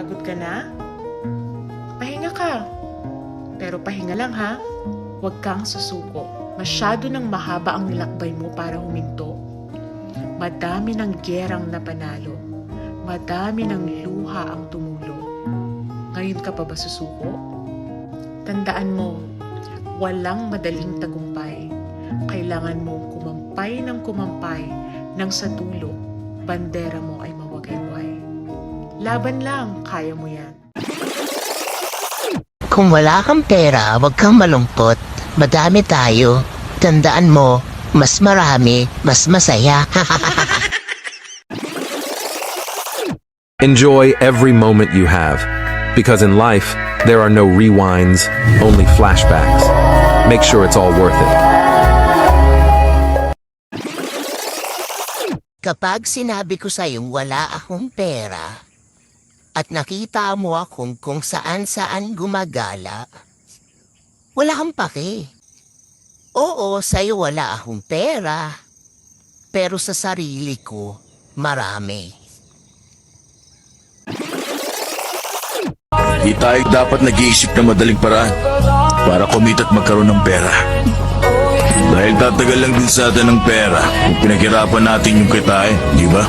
Pagod ka na? Pahinga ka. Pero pahinga lang ha. Huwag kang susuko. Masyado nang mahaba ang nilakbay mo para huminto. Madami ng gerang napanalo. Madami ng luha ang tumulo. Ngayon ka pa ba susuko? Tandaan mo, walang madaling tagumpay. Kailangan mong kumampay ng kumampay nang sa dulo, bandera mo ay mawagayway. Laban lang, kaya mo yan. Kung wala kang pera, huwag kang malungkot. Madami tayo. Tandaan mo, mas marami, mas masaya. Enjoy every moment you have. Because in life, there are no rewinds, only flashbacks. Make sure it's all worth it. Kapag sinabi ko sa'yong wala akong pera, at nakita mo akong kung saan-saan gumagala, wala kang pake. Oo, sa'yo wala akong pera, pero sa sarili ko, marami. Di tayo dapat nag-iisip ng madaling paraan para kumita at magkaroon ng pera. Dahil tatagal lang din sa atin ng pera kung pinaghirapan natin yung kitain, di ba?